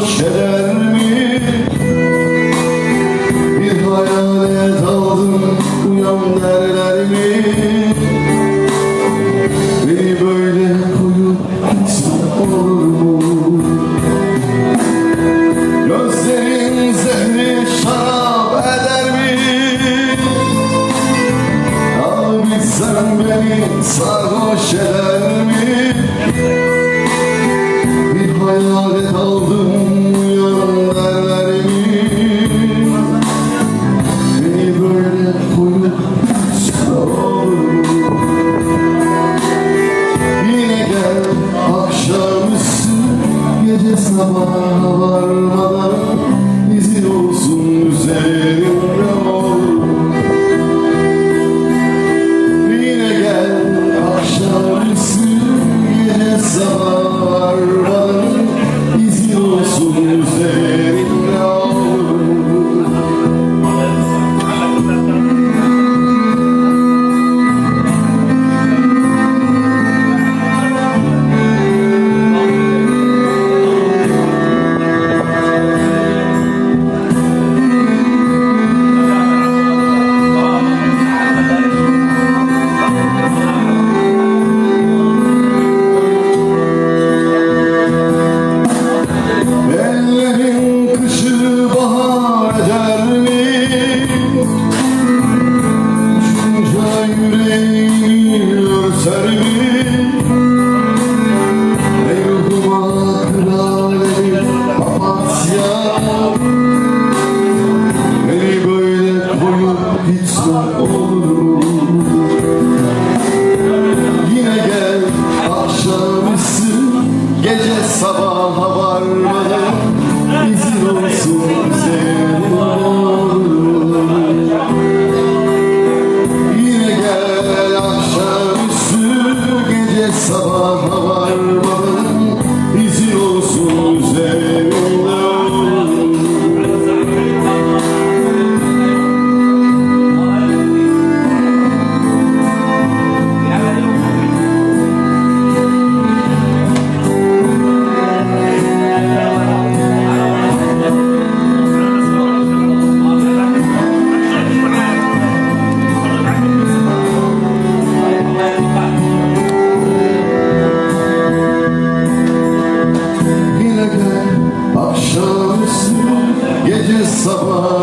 eder mi? Bir hayale daldım uyan derler mi? Beni böyle koyup gitme olur mu? Gözlerin zehri şarap eder mi? Abi beni sarhoş eder mi? Bir hayalet sabah